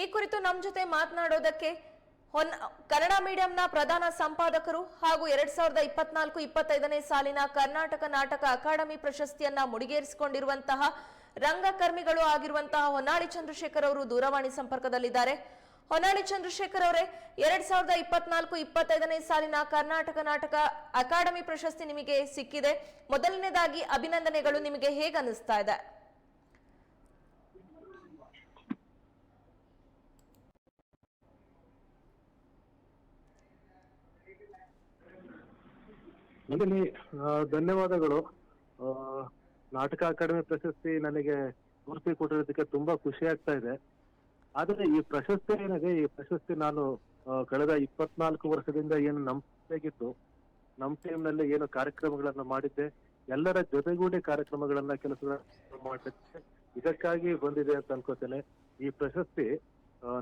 ಈ ಕುರಿತು ನಮ್ಮ ಜೊತೆ ಮಾತನಾಡೋದಕ್ಕೆ ಹೊನ್ನ ಕನ್ನಡ ಮೀಡಿಯಂನ ಪ್ರಧಾನ ಸಂಪಾದಕರು ಹಾಗೂ ಎರಡ್ ಸಾವಿರದ ಇಪ್ಪತ್ನಾಲ್ಕು, ಇಪ್ಪತ್ತೈದನೇ ಸಾಲಿನ ಕರ್ನಾಟಕ ನಾಟಕ ಅಕಾಡೆಮಿ ಪ್ರಶಸ್ತಿಯನ್ನ ಮುಡಿಗೇರಿಸಿಕೊಂಡಿರುವಂತಹ ರಂಗಕರ್ಮಿಗಳು ಆಗಿರುವಂತಹ ಹೊನ್ನಾಳಿ ಚಂದ್ರಶೇಖರ್ ಅವರು ದೂರವಾಣಿ ಸಂಪರ್ಕದಲ್ಲಿದ್ದಾರೆ. ಹೊನ್ನಾಳಿ ಚಂದ್ರಶೇಖರ್ ಅವರೇ, ಎರಡ್ ಸಾವಿರದ ಇಪ್ಪತ್ನಾಲ್ಕು, ಇಪ್ಪತ್ತೈದನೇ ಸಾಲಿನ ಕರ್ನಾಟಕ ನಾಟಕ ಅಕಾಡೆಮಿ ಪ್ರಶಸ್ತಿ ನಿಮಗೆ ಸಿಕ್ಕಿದೆ. ಮೊದಲನೇದಾಗಿ ಅಭಿನಂದನೆಗಳು ನಿಮಗೆ ಹೇಗೆ ಅನಿಸ್ತಾ ಇದೆ? ಆ, ಧನ್ಯವಾದಗಳು. ನಾಟಕ ಅಕಾಡೆಮಿ ಪ್ರಶಸ್ತಿ ನನಗೆ ಗುರುತಿ ಕೊಟ್ಟಿರೋದಕ್ಕೆ ತುಂಬಾ ಖುಷಿ ಆಗ್ತಾ ಇದೆ. ಆದರೆ ಈ ಪ್ರಶಸ್ತಿ ಏನಿದೆ ಈ ಪ್ರಶಸ್ತಿ ನಾನು ಕಳೆದ ಇಪ್ಪತ್ನಾಲ್ಕು ವರ್ಷದಿಂದ ಏನು ನಂಬಿತ್ತು ನಮ್ಮ ಟೀಮ್ನಲ್ಲಿ ಏನು ಕಾರ್ಯಕ್ರಮಗಳನ್ನ ಮಾಡಿದ್ದೆ ಎಲ್ಲರ ಜೊತೆಗೂಡಿ ಕಾರ್ಯಕ್ರಮಗಳನ್ನ ಕೆಲಸ ಮಾಡಿದ್ದೆ ಇದಕ್ಕಾಗಿ ಬಂದಿದೆ ಅಂತ ಅನ್ಕೋತೇನೆ. ಈ ಪ್ರಶಸ್ತಿ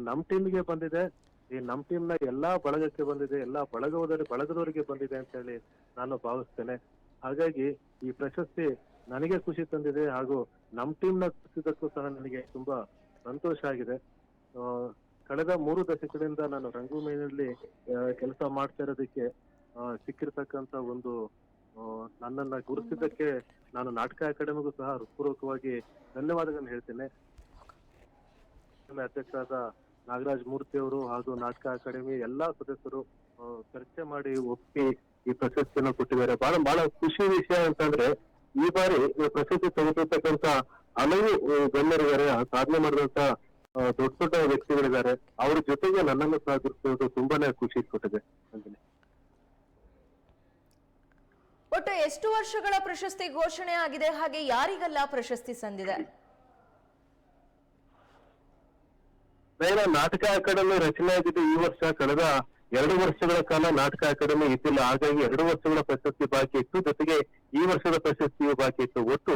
ನಮ್ ಟೀಮ್ಗೆ ಬಂದಿದೆ. ಈ ನಮ್ಮ ಟೀಮ್ನ ಎಲ್ಲಾ ಬಳಗಕ್ಕೆ ಬಂದಿದೆ, ಎಲ್ಲಾ ಬಳಗದವರಿಗೆ ಬಳಗದವರಿಗೆ ಬಂದಿದೆ ಅಂತ ಹೇಳಿ ನಾನು ಭಾವಿಸ್ತೇನೆ. ಹಾಗಾಗಿ ಈ ಪ್ರಶಸ್ತಿ ನನಗೆ ಖುಷಿ ತಂದಿದೆ ಹಾಗೂ ನಮ್ಮ ಟೀಮ್ನ ಖುಷಿದಕ್ಕೂ ಸಹ ನನಗೆ ತುಂಬಾ ಸಂತೋಷ ಆಗಿದೆ. ಕಳೆದ ಮೂರು ದಶಕದಿಂದ ನಾನು ರಂಗಭೂಮಿಯಲ್ಲಿ ಕೆಲಸ ಮಾಡ್ತಾ ಇರೋದಕ್ಕೆ ಸಿಕ್ಕಿರ್ತಕ್ಕಂತ ಒಂದು ನನ್ನನ್ನ ಗುರುತಿದ್ದಕ್ಕೆ ನಾನು ನಾಟಕ ಅಕಾಡೆಮಿಗೂ ಸಹ ಹೃತ್ಪೂರ್ವಕವಾಗಿ ಧನ್ಯವಾದಗಳನ್ನು ಹೇಳ್ತೇನೆ. ಅಧ್ಯಕ್ಷರಾದ ನಾಗರಾಜ್ ಮೂರ್ತಿ ಅವರು ಹಾಗೂ ನಾಟಕ ಅಕಾಡೆಮಿ ಎಲ್ಲಾ ಸದಸ್ಯರು ಚರ್ಚೆ ಮಾಡಿ ಒಪ್ಪಿ ಈ ಪ್ರಶಸ್ತಿಯನ್ನು ಕೊಟ್ಟಿದ್ದಾರೆ. ಬಹಳ ಬಹಳ ಖುಷಿ ವಿಷಯ ಅಂತಂದ್ರೆ ಈ ಬಾರಿ ಪ್ರಶಸ್ತಿ ತೆಗೆದಿರ್ತಕ್ಕಂತ ಹಲವು ಗಣ್ಯರಿದ್ದಾರೆ. ಸಾಧನೆ ಮಾಡಿದಂತ ದೊಡ್ಡ ದೊಡ್ಡ ವ್ಯಕ್ತಿಗಳಿದ್ದಾರೆ. ಅವ್ರ ಜೊತೆಗೆ ನನ್ನನ್ನು ಸಾಧಿಸಿರೋದು ತುಂಬಾನೇ ಖುಷಿ ಕೊಟ್ಟಿದೆ ಅಂತಾನೆ ಒಟ್ಟು ಎಷ್ಟು ವರ್ಷಗಳ ಪ್ರಶಸ್ತಿ ಘೋಷಣೆ ಆಗಿದೆ? ಹಾಗೆ ಯಾರಿಗೆಲ್ಲ ಪ್ರಶಸ್ತಿ ಸಂದಿದೆ? ಬೇರೆ ನಾಟಕ ಅಕಾಡೆಮಿ ರಚನೆ ಆಗಿದೆ ಈ ವರ್ಷ ಕಳೆದ ಎರಡು ವರ್ಷಗಳ ಕಾಲ ನಾಟಕ ಅಕಾಡೆಮಿ ಇದ್ದಿಲ್ಲ. ಹಾಗಾಗಿ ಎರಡು ವರ್ಷಗಳ ಪ್ರಶಸ್ತಿ ಬಾಕಿ ಇತ್ತು. ಜೊತೆಗೆ ಈ ವರ್ಷದ ಪ್ರಶಸ್ತಿಯು ಬಾಕಿ ಇತ್ತು. ಒಟ್ಟು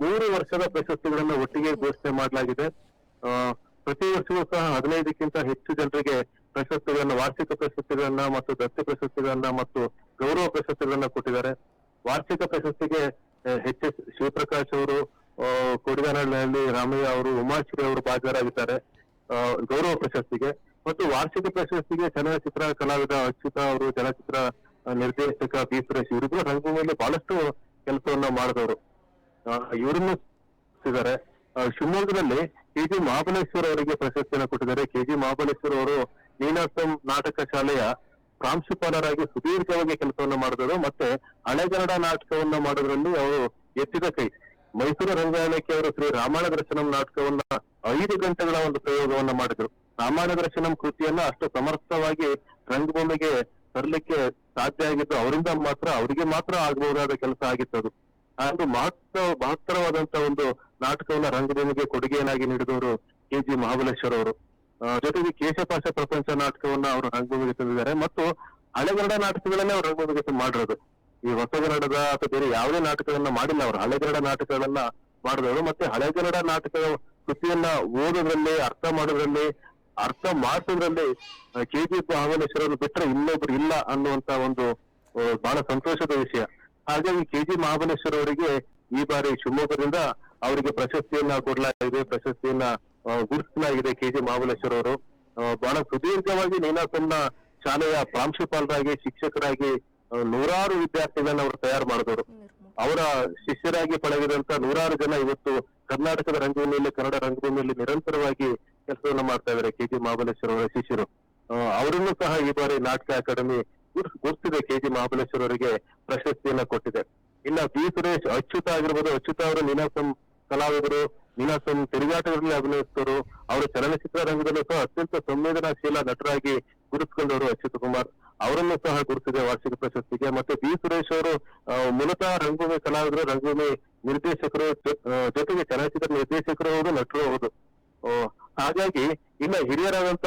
ಮೂರು ವರ್ಷದ ಪ್ರಶಸ್ತಿಗಳನ್ನ ಒಟ್ಟಿಗೆ ಘೋಷಣೆ ಮಾಡಲಾಗಿದೆ. ಪ್ರತಿ ವರ್ಷವೂ ಸಹ ಹದಿನೈದಕ್ಕಿಂತ ಹೆಚ್ಚು ಜನರಿಗೆ ಪ್ರಶಸ್ತಿಗಳನ್ನ ವಾರ್ಷಿಕ ಪ್ರಶಸ್ತಿಗಳನ್ನ ಮತ್ತು ದತ್ತಿ ಪ್ರಶಸ್ತಿಗಳನ್ನ ಮತ್ತು ಗೌರವ ಪ್ರಶಸ್ತಿಗಳನ್ನ ಕೊಟ್ಟಿದ್ದಾರೆ. ವಾರ್ಷಿಕ ಪ್ರಶಸ್ತಿಗೆ ಎಚ್ ಎಸ್ ಶಿವಪ್ರಕಾಶ್ ಅವರು ಆ, ಕೊಡಿಗಾನಹಳ್ಳಿ ರಾಮಯ್ಯ ಅವರು ಉಮಾಶ್ರೀ ಅವರು ಭಾಜರಾಗಿದ್ದಾರೆ ಆ, ಗೌರವ ಪ್ರಶಸ್ತಿಗೆ ಮತ್ತು ವಾರ್ಷಿಕ ಪ್ರಶಸ್ತಿಗೆ ಚಲನಚಿತ್ರ ಕಲಾವಿದ ಅಚ್ಯುತ ಅವರು ಚಲನಚಿತ್ರ ನಿರ್ದೇಶಕ ಬಿ ಸುರೇಶ್ ಇವರಿಗೂ ರಂಗಭೂಮಿಯಲ್ಲಿ ಬಹಳಷ್ಟು ಕೆಲಸವನ್ನ ಮಾಡಿದವರು. ಇವರನ್ನು ಇದ್ದಾರೆ ಶಿವಮೊಗ್ಗದಲ್ಲಿ ಕೆ ಜಿ ಮಹಾಬಲೇಶ್ವರ ಅವರಿಗೆ ಪ್ರಶಸ್ತಿಯನ್ನು ಕೊಟ್ಟಿದ್ದಾರೆ. ಕೆ ಜಿ ಮಹಾಬಲೇಶ್ವರ ಅವರು ನೀನಾಸಂ ನಾಟಕ ಶಾಲೆಯ ಪ್ರಾಂಶುಪಾಲರಾಗಿ ಸುದೀರ್ಘವಾಗಿ ಕೆಲಸವನ್ನ ಮಾಡಿದರು ಮತ್ತೆ ಹಳೆಗನ್ನಡ ನಾಟಕವನ್ನ ಮಾಡೋದ್ರಲ್ಲಿ ಅವರು ಎತ್ತಿದ ಕೈ. ಮೈಸೂರು ರಂಗಾಯಣಕ್ಕೆ ಅವರು ಶ್ರೀ ರಾಮಾಯಣ ದರ್ಶನಂ ನಾಟಕವನ್ನ ಐದು ಗಂಟೆಗಳ ಒಂದು ಪ್ರಯೋಗವನ್ನ ಮಾಡಿದ್ರು. ರಾಮಾಯಣ ದರ್ಶನಂ ಕೃತಿಯನ್ನ ಅಷ್ಟು ಸಮರ್ಥವಾಗಿ ರಂಗಭೂಮಿಗೆ ತರಲಿಕ್ಕೆ ಸಾಧ್ಯ ಆಗಿದ್ದು ಅವರಿಂದ ಮಾತ್ರ ಅವರಿಗೆ ಮಾತ್ರ ಆಗಬಹುದಾದ ಕೆಲಸ ಆಗಿತ್ತು ಅದು. ಅದು ಮಹತ್ವ, ಮಹತ್ತರವಾದಂತ ಒಂದು ನಾಟಕವನ್ನ ರಂಗಭೂಮಿಗೆ ಕೊಡುಗೆಯನ್ನಾಗಿ ನೀಡಿದವರು ಕೆ ಜಿ ಮಹಾಬಲೇಶ್ವರ ಅವರು. ಜೊತೆಗೆ ಕೇಶಪಾಶ ಪ್ರಪಂಚ ನಾಟಕವನ್ನ ಅವರು ರಂಗಭೂಮಿಗೆ ತಂದಿದ್ದಾರೆ. ಮತ್ತು ಹಳೆಗನ್ನಡ ನಾಟಕಗಳನ್ನೇ ಅವರು ರಂಗಭೂಮಿಗೆ ಮಾಡಿರೋದು. ಈ ಹೊಸಗನ್ನಡದ ಅಥವಾ ಬೇರೆ ಯಾವುದೇ ನಾಟಕಗಳನ್ನ ಮಾಡಿಲ್ಲ ಅವರು. ಹಳೆಗನ್ನಡ ನಾಟಕಗಳನ್ನ ಮಾಡಿದವರು ಮತ್ತೆ ಹಳೆಗನ್ನಡ ನಾಟಕ ಕೃತಿಯನ್ನ ಓದೋದ್ರಲ್ಲಿ, ಅರ್ಥ ಮಾಡೋದ್ರಲ್ಲಿ, ಅರ್ಥ ಮಾಡಿಸೋದ್ರಲ್ಲಿ ಕೆ ಜಿ ಮಹಾಬಲೇಶ್ವರರು ಬಿಟ್ಟರೆ ಇನ್ನೊಬ್ರು ಇಲ್ಲ ಅನ್ನುವಂತ ಒಂದು ಬಹಳ ಸಂತೋಷದ ವಿಷಯ. ಹಾಗಾಗಿ ಕೆ ಜಿ ಮಹಾಬಲೇಶ್ವರ ಅವರಿಗೆ ಈ ಬಾರಿ ಶಿವಮೊಗ್ಗದಿಂದ ಅವರಿಗೆ ಪ್ರಶಸ್ತಿಯನ್ನ ಕೊಡಲಾಗಿದೆ, ಪ್ರಶಸ್ತಿಯನ್ನ ಗುರುತಿಸಲಾಗಿದೆ ಕೆ ಜಿ ಮಹಾಬಲೇಶ್ವರ ಅವರು. ಬಹಳ ಸುದೀರ್ಘವಾಗಿ ನೀನಾಸಂನ ಶಾಲೆಯ ಪ್ರಾಂಶುಪಾಲರಾಗಿ, ಶಿಕ್ಷಕರಾಗಿ ನೂರಾರು ವಿದ್ಯಾರ್ಥಿಗಳನ್ನ ಅವರು ತಯಾರು ಮಾಡಿದವರು. ಅವರ ಶಿಷ್ಯರಾಗಿ ಪಳಗಿದಂತ ನೂರಾರು ಜನ ಇವತ್ತು ಕರ್ನಾಟಕದ ರಂಗಭೂಮಿಯಲ್ಲಿ ಕನ್ನಡ ರಂಗಭೂಮಿಯಲ್ಲಿ ನಿರಂತರವಾಗಿ ಕೆಲಸವನ್ನ ಮಾಡ್ತಾ ಇದ್ದಾರೆ. ಕೆ ಜಿ ಮಹಾಬಲೇಶ್ವರ ಅವರ ಶಿಷ್ಯರು. ಅವರನ್ನು ಸಹ ಈ ಬಾರಿ ನಾಟಕ ಅಕಾಡೆಮಿ ಗುರ್ತಿದೆ. ಕೆ ಜಿ ಮಹಾಬಲೇಶ್ವರ ಅವರಿಗೆ ಪ್ರಶಸ್ತಿಯನ್ನ ಕೊಟ್ಟಿದೆ. ಇನ್ನ ಬಿ ಸುರೇಶ್ ಅಚ್ಯುತ ಆಗಿರ್ಬೋದು. ಅಚ್ಯುತ ಅವರು ನೀನಾಸಂ ಕಲಾವಿದರು ನೀನಾಸಂ ತಿರುಗಾಟಗಳಲ್ಲಿ ಅಭಿನಯಿಸಿದವರು, ಅವರ ಚಲನಚಿತ್ರ ರಂಗದಲ್ಲೂ ಸಹ ಅತ್ಯಂತ ಸಂವೇದನಾಶೀಲ ನಟರಾಗಿ ಗುರುತಿಸಿಕೊಂಡವರು ಅಚ್ಯುತ್ ಕುಮಾರ್. ಅವರನ್ನು ಸಹ ಗುರುತಿದೆ ವಾರ್ಷಿಕ ಪ್ರಶಸ್ತಿಗೆ. ಮತ್ತೆ ಬಿ ಸುರೇಶ್ ಅವರು ಮೂಲತಃ ರಂಗಭೂಮಿ ಕಲಾವಿದರು, ರಂಗಭೂಮಿ ನಿರ್ದೇಶಕರು ಜೊತೆಗೆ ಚಲನಚಿತ್ರ ನಿರ್ದೇಶಕರು ಹೌದು, ನಟರು ಹೌದು. ಹಾಗಾಗಿ ಇನ್ನ ಹಿರಿಯರಾದಂತ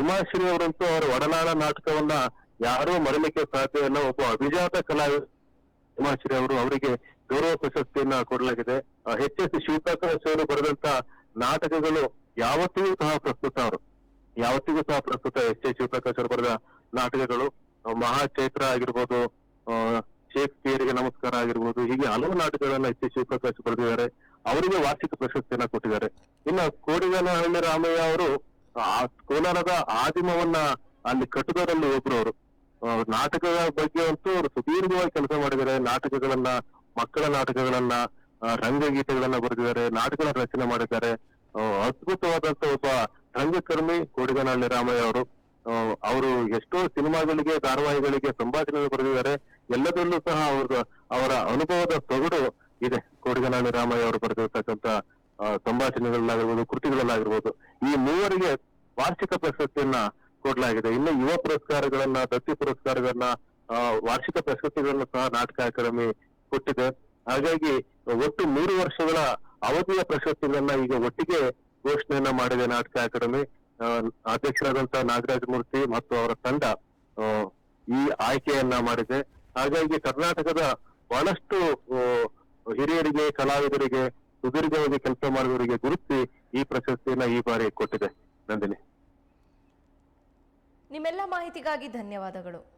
ಉಮಾಶ್ರೀ ಅವರಂತೂ ಅವರ ಒಡನಾಡ ನಾಟಕವನ್ನ ಯಾರೂ ಮರಲಿಕ್ಕೆ ಸಾಧ್ಯ ಇಲ್ಲ. ಒಬ್ಬ ಅಭಿಜಾತ ಕಲಾವಿದ ಉಮಾಶ್ರೀ ಅವರು, ಅವರಿಗೆ ಗೌರವ ಪ್ರಶಸ್ತಿಯನ್ನ ಕೊಡಲಾಗಿದೆ. ಎಚ್ ಎಸ್ ಶಿವಪ್ರಕಾಶ್ ಅವರು ಬರೆದಂತ ನಾಟಕಗಳು ಯಾವತ್ತಿಗೂ ಸಹ ಪ್ರಸ್ತುತ ಅವರು. ಯಾವತ್ತಿಗೂ ಸಹ ಪ್ರಸ್ತುತ ಎಚ್ ಎಸ್ ಶಿವಪ್ರಕಾಶ್ ಅವರು ಬರೆದ ನಾಟಕಗಳು. ಮಹಾಚೈತ್ರ ಆಗಿರ್ಬೋದು ಶೇಕ್ಸ್ಪಿಯರ್ಗೆ ನಮಸ್ಕಾರ ಆಗಿರ್ಬೋದು, ಹೀಗೆ ಹಲವು ನಾಟಕಗಳನ್ನ ಎಚ್ ಎಸ್ ಶಿವಪ್ರಕಾಶ್ ಬರೆದಿದ್ದಾರೆ. ಅವರಿಗೆ ವಾರ್ಷಿಕ ಪ್ರಶಸ್ತಿಯನ್ನ ಕೊಟ್ಟಿದ್ದಾರೆ. ಇನ್ನು ಕೋಡಿಗನಹಳ್ಳಿ ರಾಮಯ್ಯ ಅವರು, ಆ, ಕೋಲಾರದ ಆದಿಮವನ್ನ ಅಲ್ಲಿ ಕಟ್ಟುವುದರಲ್ಲಿ ಒಬ್ರು ಅವರು. ನಾಟಕದ ಬಗ್ಗೆ ಅಂತೂ ಅವರು ಸುದೀರ್ಘವಾಗಿ ಕೆಲಸ ಮಾಡಿದ್ದಾರೆ. ನಾಟಕಗಳನ್ನ ಮಕ್ಕಳ ನಾಟಕಗಳನ್ನ ರಂಗಗೀತೆಗಳನ್ನ ಬರೆದಿದ್ದಾರೆ ನಾಟಕಗಳ ರಚನೆ ಮಾಡಿದ್ದಾರೆ. ಅದ್ಭುತವಾದಂತ ಒಬ್ಬ ರಂಗಕರ್ಮಿ ಕೋಡಿಗನಹಳ್ಳಿ ರಾಮಯ್ಯ ಅವರು. ಅವರು ಎಷ್ಟೋ ಸಿನಿಮಾಗಳಿಗೆ, ಧಾರಾವಾಹಿಗಳಿಗೆ ಸಂಭಾಷಣೆ ಬರೆದಿದ್ದಾರೆ. ಎಲ್ಲದರಲ್ಲೂ ಸಹ ಅವ್ರ ಅವರ ಅನುಭವದ ತೊಗಡು ಇದೆ. ಕೋಡಿಗನಹಳ್ಳಿ ರಾಮಯ್ಯ ಅವರು ಬರೆದಿರತಕ್ಕಂತ ಸಂಭಾಷಣೆಗಳನ್ನಾಗಿರ್ಬೋದು ಕೃತಿಗಳಲ್ಲಾಗಿರ್ಬೋದು ಈ ಮೂವರಿಗೆ ವಾರ್ಷಿಕ ಪ್ರಶಸ್ತಿಯನ್ನ ಕೊಡಲಾಗಿದೆ. ಇನ್ನು ಯುವ ಪುರಸ್ಕಾರಗಳನ್ನ, ದತ್ತಿ ಪುರಸ್ಕಾರಗಳನ್ನ ವಾರ್ಷಿಕ ಪ್ರಶಸ್ತಿಗಳನ್ನ ಸಹ ನಾಟಕ ಅಕಾಡೆಮಿ ಕೊಟ್ಟಿದೆ. ಹಾಗಾಗಿ ಒಟ್ಟು ಮೂರು ವರ್ಷಗಳ ಅವಧಿಯ ಪ್ರಶಸ್ತಿಗಳನ್ನ ಈಗ ಒಟ್ಟಿಗೆ ಘೋಷಣೆಯನ್ನ ಮಾಡಿದೆ ನಾಟಕ ಅಕಾಡೆಮಿ. ಅಧ್ಯಕ್ಷರಾದಂತಹ ನಾಗರಾಜ ಮೂರ್ತಿ ಮತ್ತು ಅವರ ತಂಡ ಈ ಆಯ್ಕೆಯನ್ನ ಮಾಡಿದೆ. ಹಾಗಾಗಿ ಕರ್ನಾಟಕದ ಬಹಳಷ್ಟು ಹಿರಿಯರಿಗೆ, ಕಲಾವಿದರಿಗೆ ಸುದೀರ್ಘವಾಗಿ ಕೆಲಸ ಮಾಡಿದವರಿಗೆ ಗುರುತಿಸಿ ಈ ಪ್ರಶಸ್ತಿಯನ್ನ ಈ ಬಾರಿ ಕೊಟ್ಟಿದೆ. ನಂದಿನಿ. ನಿಮ್ಮೆಲ್ಲ ಮಾಹಿತಿಗಾಗಿ ಧನ್ಯವಾದಗಳು.